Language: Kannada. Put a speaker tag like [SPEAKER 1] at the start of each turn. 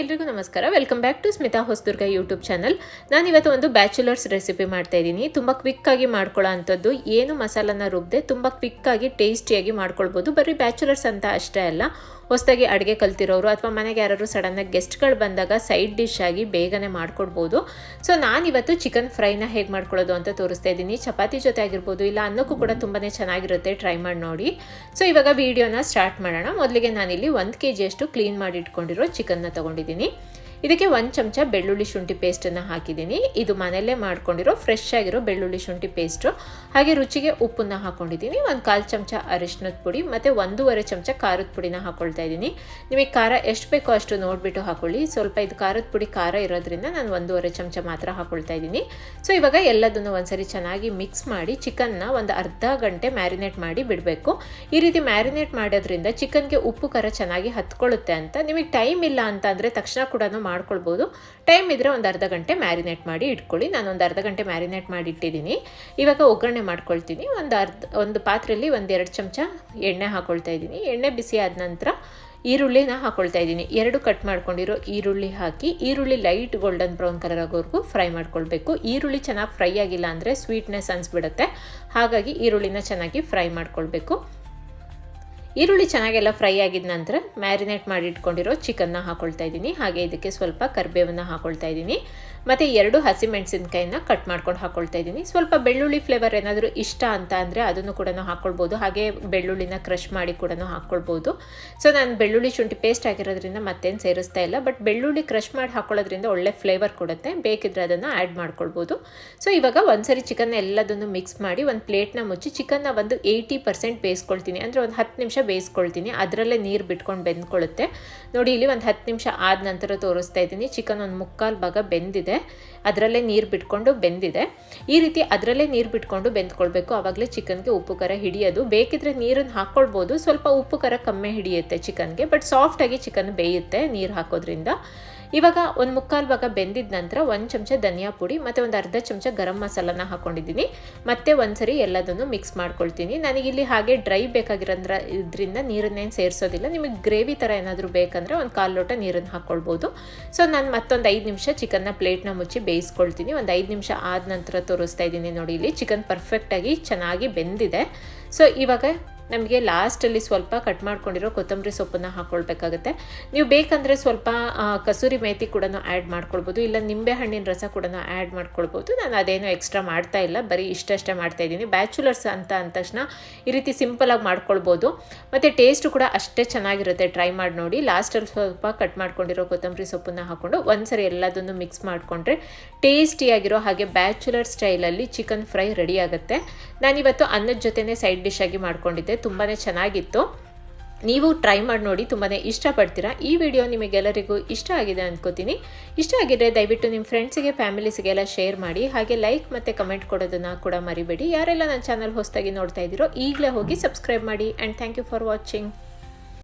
[SPEAKER 1] ಎಲ್ರಿಗೂ ನಮಸ್ಕಾರ. Welcome back to Smitha Hosadurga YouTube channel ನಾನಿವತ್ತು ಒಂದು ಬ್ಯಾಚುಲರ್ಸ್ ರೆಸಿಪಿ ಮಾಡ್ತಾ ಇದ್ದೀನಿ. ತುಂಬ ಕ್ವಿಕ್ಕಾಗಿ ಮಾಡ್ಕೊಳ್ಳೋ ಅಂಥದ್ದು. ಏನು ಮಸಾಲನ ರುಬ್ಬದೆ ತುಂಬ ಕ್ವಿಕ್ಕಾಗಿ ಟೇಸ್ಟಿಯಾಗಿ ಮಾಡ್ಕೊಳ್ಬೋದು. ಬರೀ ಬ್ಯಾಚುಲರ್ಸ್ ಅಂತ ಅಷ್ಟೇ ಅಲ್ಲ. ಹೊಸದಾಗಿ ಅಡುಗೆ ಕಲ್ತಿರೋರು ಅಥವಾ ಮನೆಗೆ ಯಾರಾದ್ರು ಸಡನ್ನಾಗಿ ಗೆಸ್ಟ್ಗಳು ಬಂದಾಗ ಸೈಡ್ ಡಿಶ್ ಆಗಿ ಬೇಗನೆ ಮಾಡ್ಕೊಡ್ಬೋದು. ಸೊ ನಾನಿವತ್ತು ಚಿಕನ್ ಫ್ರೈನ ಹೇಗೆ ಮಾಡ್ಕೊಳ್ಳೋದು ಅಂತ ತೋರಿಸ್ತಾ ಇದ್ದೀನಿ. ಚಪಾತಿ ಜೊತೆ ಆಗಿರ್ಬೋದು, ಇಲ್ಲ ಅನ್ನಕ್ಕೂ ಕೂಡ ತುಂಬಾ ಚೆನ್ನಾಗಿರುತ್ತೆ. ಟ್ರೈ ಮಾಡಿ ನೋಡಿ. ಸೊ ಇವಾಗ ವಿಡಿಯೋನ ಸ್ಟಾರ್ಟ್ ಮಾಡೋಣ. ಮೊದಲಿಗೆ ನಾನಿಲ್ಲಿ ಒಂದು ಕೆ ಜಿಯಷ್ಟು ಕ್ಲೀನ್ ಮಾಡಿ ಇಟ್ಕೊಂಡಿರೋ ಚಿಕನ್ನ ತೊಗೊಂಡಿದ್ದೀನಿ. ಇದಕ್ಕೆ ಒಂದು ಚಮಚ ಬೆಳ್ಳುಳ್ಳಿ ಶುಂಠಿ ಪೇಸ್ಟನ್ನು ಹಾಕಿದ್ದೀನಿ. ಇದು ಮನೆಯಲ್ಲೇ ಮಾಡ್ಕೊಂಡಿರೋ ಫ್ರೆಶ್ ಆಗಿರೋ ಬೆಳ್ಳುಳ್ಳಿ ಶುಂಠಿ ಪೇಸ್ಟು ಹಾಗೆ ರುಚಿಗೆ ಉಪ್ಪನ್ನು ಹಾಕ್ಕೊಂಡಿದ್ದೀನಿ ಒಂದು ಕಾಲು ಚಮಚ ಅರಿಶಿನದ ಪುಡಿ ಮತ್ತು ಒಂದೂವರೆ ಚಮಚ ಖಾರದ ಪುಡಿನ ಹಾಕ್ಕೊಳ್ತಾ ಇದ್ದೀನಿ. ನಿಮಗೆ ಖಾರ ಎಷ್ಟು ಬೇಕೋ ಅಷ್ಟು ನೋಡಿಬಿಟ್ಟು ಹಾಕೊಳ್ಳಿ. ಸ್ವಲ್ಪ ಇದು ಖಾರದ ಪುಡಿ ಖಾರ ಇರೋದ್ರಿಂದ ನಾನು ಒಂದೂವರೆ ಚಮಚ ಮಾತ್ರ ಹಾಕ್ಕೊಳ್ತಾ ಇದ್ದೀನಿ. ಸೊ, ಇವಾಗ ಎಲ್ಲದನ್ನು ಒಂದ್ಸರಿ ಚೆನ್ನಾಗಿ ಮಿಕ್ಸ್ ಮಾಡಿ ಚಿಕನ್ನ ಒಂದು ಅರ್ಧ ಗಂಟೆ ಮ್ಯಾರಿನೇಟ್ ಮಾಡಿ ಬಿಡಬೇಕು. ಈ ರೀತಿ ಮ್ಯಾರಿನೇಟ್ ಮಾಡೋದ್ರಿಂದ ಚಿಕನ್ಗೆ ಉಪ್ಪು ಖಾರ ಚೆನ್ನಾಗಿ ಹತ್ಕೊಳ್ಳುತ್ತೆ ಅಂತ ನಿಮಗೆ ಟೈಮ್ ಇಲ್ಲ ಅಂತ ಅಂದರೆ ತಕ್ಷಣ ಕೂಡ ಮಾಡ್ಕೊಳ್ಬೋದು. ಟೈಮ್ ಇದ್ದರೆ ಒಂದು ಅರ್ಧ ಗಂಟೆ ಮ್ಯಾರಿನೇಟ್ ಮಾಡಿ ಇಟ್ಕೊಳ್ಳಿ. ನಾನು ಒಂದು ಅರ್ಧ ಗಂಟೆ ಮ್ಯಾರಿನೇಟ್ ಮಾಡಿ ಇಟ್ಟಿದ್ದೀನಿ. ಇವಾಗ ಒಗ್ಗರಣೆ ಮಾಡ್ಕೊಳ್ತೀನಿ. ಒಂದು ಅರ್ಧ, ಒಂದು ಪಾತ್ರೆಯಲ್ಲಿ ಒಂದು ಎರಡು ಚಮಚ ಎಣ್ಣೆ ಹಾಕ್ಕೊಳ್ತಾ ಇದ್ದೀನಿ. ಎಣ್ಣೆ ಬಿಸಿ ಆದ ನಂತರ ಈರುಳ್ಳಿನ ಹಾಕ್ಕೊಳ್ತಾ ಇದ್ದೀನಿ. ಎರಡು ಕಟ್ ಮಾಡ್ಕೊಂಡಿರೋ ಈರುಳ್ಳಿ ಹಾಕಿ, ಈರುಳ್ಳಿ ಲೈಟ್ ಗೋಲ್ಡನ್ ಬ್ರೌನ್ ಕಲರ್ ಆಗೋವರೆಗೂ ಫ್ರೈ ಮಾಡ್ಕೊಳ್ಬೇಕು. ಈರುಳ್ಳಿ ಚೆನ್ನಾಗಿ ಫ್ರೈ ಆಗಿಲ್ಲ ಅಂದರೆ ಸ್ವೀಟ್ನೆಸ್ ಅನಿಸ್ಬಿಡುತ್ತೆ. ಹಾಗಾಗಿ ಈರುಳ್ಳಿನ ಚೆನ್ನಾಗಿ ಫ್ರೈ ಮಾಡ್ಕೊಳ್ಬೇಕು. ಈರುಳ್ಳಿ ಚೆನ್ನಾಗೆಲ್ಲ ಫ್ರೈ ಆಗಿದ ನಂತರ ಮ್ಯಾರಿನೇಟ್ ಮಾಡಿ ಇಟ್ಕೊಂಡಿರೋ ಚಿಕನ್ನ ಹಾಕೊಳ್ತಾ ಇದ್ದೀನಿ. ಹಾಗೆ ಇದಕ್ಕೆ ಸ್ವಲ್ಪ ಕರಿಬೇವನ್ನು ಹಾಕೊಳ್ತಾ ಇದ್ದೀನಿ. ಮತ್ತು ಎರಡು ಹಸಿಮೆಣಸಿನ್ಕಾಯಿನ ಕಟ್ ಮಾಡ್ಕೊಂಡು ಹಾಕೊಳ್ತಾ ಇದ್ದೀನಿ. ಸ್ವಲ್ಪ ಬೆಳ್ಳುಳ್ಳಿ ಫ್ಲೇವರ್ ಏನಾದರೂ ಇಷ್ಟ ಅಂತ ಅಂದರೆ ಅದನ್ನು ಕೂಡ ಹಾಕ್ಕೊಳ್ಬೋದು ಹಾಗೆ ಬೆಳ್ಳುಳ್ಳಿನ ಕ್ರಷ್ ಮಾಡಿ ಕೂಡ ಹಾಕ್ಕೊಳ್ಬೋದು ಸೊ ನಾನು ಬೆಳ್ಳುಳ್ಳಿ ಶುಂಠಿ ಪೇಸ್ಟ್ ಆಗಿರೋದ್ರಿಂದ ಮತ್ತೇನು ಸೇರಿಸ್ತಾ ಇಲ್ಲ. ಬಟ್ ಬೆಳ್ಳುಳ್ಳಿ ಕ್ರಷ್ ಮಾಡಿ ಹಾಕೊಳ್ಳೋದ್ರಿಂದ ಒಳ್ಳೆ ಫ್ಲೇವರ್ ಕೊಡುತ್ತೆ. ಬೇಕಿದ್ರೆ ಅದನ್ನು ಆ್ಯಡ್ ಮಾಡ್ಕೊಳ್ಬೋದು. ಸೊ ಇವಾಗ ಒಂದ್ಸರಿ ಚಿಕನ್ ಎಲ್ಲದನ್ನು ಮಿಕ್ಸ್ ಮಾಡಿ ಒಂದು ಪ್ಲೇಟ್ನ ಮುಚ್ಚಿ ಚಿಕನ್ನ ಒಂದು ಏಯ್ಟಿ ಪರ್ಸೆಂಟ್ ಬೇಯಿಸ್ಕೊಳ್ತೀನಿ. ಅಂದರೆ ಒಂದು ಹತ್ತು ನಿಮಿಷ ಬೇಯಿಸ್ಕೊಳ್ತೀನಿ. ಅದರಲ್ಲೇ ನೀರು ಬಿಟ್ಕೊಂಡು ಬೆಂದ್ಕೊಳ್ಳುತ್ತೆ ನೋಡಿ, ಇಲ್ಲಿ ಒಂದು ಹತ್ತು ನಿಮಿಷ ಆದ ನಂತರ ತೋರಿಸ್ತಾ ಇದ್ದೀನಿ. ಚಿಕನ್ ಒಂದು ಮುಕ್ಕಾಲು ಭಾಗ ಬೆಂದಿದೆ. ಅದರಲ್ಲೇ ನೀರು ಬಿಟ್ಕೊಂಡು ಬೆಂದಿದೆ. ಈ ರೀತಿ ಅದರಲ್ಲೇ ನೀರು ಬಿಟ್ಕೊಂಡು ಬೆಂದ್ಕೊಳ್ಬೇಕು. ಆವಾಗಲೇ ಚಿಕನ್ಗೆ ಉಪ್ಪು, ಖಾರ ಹಿಡಿಯೋದು. ಬೇಕಿದ್ರೆ ನೀರನ್ನು ಹಾಕ್ಕೊಳ್ಬೋದು ಸ್ವಲ್ಪ ಉಪ್ಪು, ಖಾರ ಕಮ್ಮಿ ಹಿಡಿಯುತ್ತೆ ಚಿಕನ್ಗೆ. ಬಟ್ ಸಾಫ್ಟಾಗಿ ಚಿಕನ್ ಬೇಯುತ್ತೆ ನೀರು ಹಾಕೋದ್ರಿಂದ. ಇವಾಗ ಒಂದು ಮುಕ್ಕಾಲು ಭಾಗ ಬೆಂದಿದ ನಂತರ ಒಂದು ಚಮಚ ಧನಿಯಾ ಪುಡಿ ಮತ್ತು ಒಂದು ಅರ್ಧ ಚಮಚ ಗರಂ ಮಸಾಲನ ಹಾಕ್ಕೊಂಡಿದ್ದೀನಿ ಮತ್ತೆ ಒಂದ್ಸರಿ ಎಲ್ಲದನ್ನು ಮಿಕ್ಸ್ ಮಾಡ್ಕೊಳ್ತೀನಿ. ನನಗಿಲ್ಲಿ ಹಾಗೆ ಡ್ರೈ ಬೇಕಾಗಿರೋದ್ರ ಇದರಿಂದ ನೀರನ್ನೇನು ಸೇರಿಸೋದಿಲ್ಲ. ನಿಮಗೆ ಗ್ರೇವಿ ಥರ ಏನಾದರೂ ಬೇಕಂದರೆ ಒಂದು ಕಾಲು ಲೋಟ ನೀರನ್ನು ಹಾಕ್ಕೊಳ್ಬೋದು ಸೊ ನಾನು ಮತ್ತೊಂದು ಐದು ನಿಮಿಷ ಚಿಕನ್ನ ಪ್ಲೇಟ್ನ ಮುಚ್ಚಿ ಬೇಯಿಸ್ಕೊಳ್ತೀನಿ. ಒಂದು ಐದು ನಿಮಿಷ ಆದ ನಂತರ ತೋರಿಸ್ತಾ ಇದ್ದೀನಿ ನೋಡಿ ಇಲ್ಲಿ. ಚಿಕನ್ ಪರ್ಫೆಕ್ಟಾಗಿ ಚೆನ್ನಾಗಿ ಬೆಂದಿದೆ. ಸೊ ಇವಾಗ ನಮಗೆ ಲಾಸ್ಟಲ್ಲಿ ಸ್ವಲ್ಪ ಕಟ್ ಮಾಡ್ಕೊಂಡಿರೋ ಕೊತ್ತಂಬರಿ ಸೊಪ್ಪನ್ನು ಹಾಕ್ಕೊಳ್ಬೇಕಾಗತ್ತೆ ನೀವು ಬೇಕಂದರೆ ಸ್ವಲ್ಪ ಕಸೂರಿ ಮೇಥಿ ಕೂಡ ಆ್ಯಡ್ ಮಾಡ್ಕೊಳ್ಬೋದು, ಇಲ್ಲ ನಿಂಬೆ ಹಣ್ಣಿನ ರಸ ಕೂಡ ಆ್ಯಡ್ ಮಾಡ್ಕೊಳ್ಬೋದು. ನಾನು ಅದೇನೋ ಎಕ್ಸ್ಟ್ರಾ ಮಾಡ್ತಾ ಇಲ್ಲ, ಬರೀ ಇಷ್ಟಷ್ಟೇ ಮಾಡ್ತಾ ಇದ್ದೀನಿ. ಬ್ಯಾಚುಲರ್ಸ್ ಅಂತ ಅಂದ ತಕ್ಷಣ ಈ ರೀತಿ ಸಿಂಪಲಾಗಿ ಮಾಡ್ಕೊಳ್ಬೋದು. ಮತ್ತು ಟೇಸ್ಟು ಕೂಡ ಅಷ್ಟೇ ಚೆನ್ನಾಗಿರುತ್ತೆ ಟ್ರೈ ಮಾಡಿ ನೋಡಿ. ಲಾಸ್ಟಲ್ಲಿ ಸ್ವಲ್ಪ ಕಟ್ ಮಾಡ್ಕೊಂಡಿರೋ ಕೊತ್ತಂಬರಿ ಸೊಪ್ಪನ್ನು ಹಾಕ್ಕೊಂಡು ಒಂದ್ಸರಿ ಎಲ್ಲದನ್ನು ಮಿಕ್ಸ್ ಮಾಡಿಕೊಂಡ್ರೆ ಟೇಸ್ಟಿಯಾಗಿರೋ ಹಾಗೆ ಬ್ಯಾಚುಲರ್ ಸ್ಟೈಲಲ್ಲಿ ಚಿಕನ್ ಫ್ರೈ ರೆಡಿ ಆಗುತ್ತೆ. ನಾನಿವತ್ತು ಅನ್ನದ ಜೊತೆನೇ ಸೈಡ್ ಡಿಶ್ ಆಗಿ ಮಾಡ್ಕೊಂಡಿದ್ದೆ. ತುಂಬಾ ಚೆನ್ನಾಗಿತ್ತು. ನೀವು ಟ್ರೈ ಮಾಡಿ ನೋಡಿ ತುಂಬಾ ಇಷ್ಟಪಡ್ತೀರಾ. ಈ ವಿಡಿಯೋ ನಿಮಗೆಲ್ಲರಿಗೂ ಇಷ್ಟ ಆಗಿದೆ ಅಂದ್ಕೋತೀನಿ ಇಷ್ಟ ಆಗಿದ್ರೆ ದಯವಿಟ್ಟು ನಿಮ್ಮ ಫ್ರೆಂಡ್ಸಿಗೆ ಫ್ಯಾಮಿಲೀಸ್ಗೆಲ್ಲ ಶೇರ್ ಮಾಡಿ. ಹಾಗೆ ಲೈಕ್ ಮತ್ತು ಕಮೆಂಟ್ ಕೊಡೋದನ್ನು ಕೂಡ ಮರಿಬೇಡಿ. ಯಾರೆಲ್ಲ ನನ್ನ ಚಾನಲ್ ಹೊಸದಾಗಿ ನೋಡ್ತಾ ಇದ್ದೀರೋ ಈಗಲೇ ಹೋಗಿ ಸಬ್ಸ್ಕ್ರೈಬ್ ಮಾಡಿ. And thank you for watching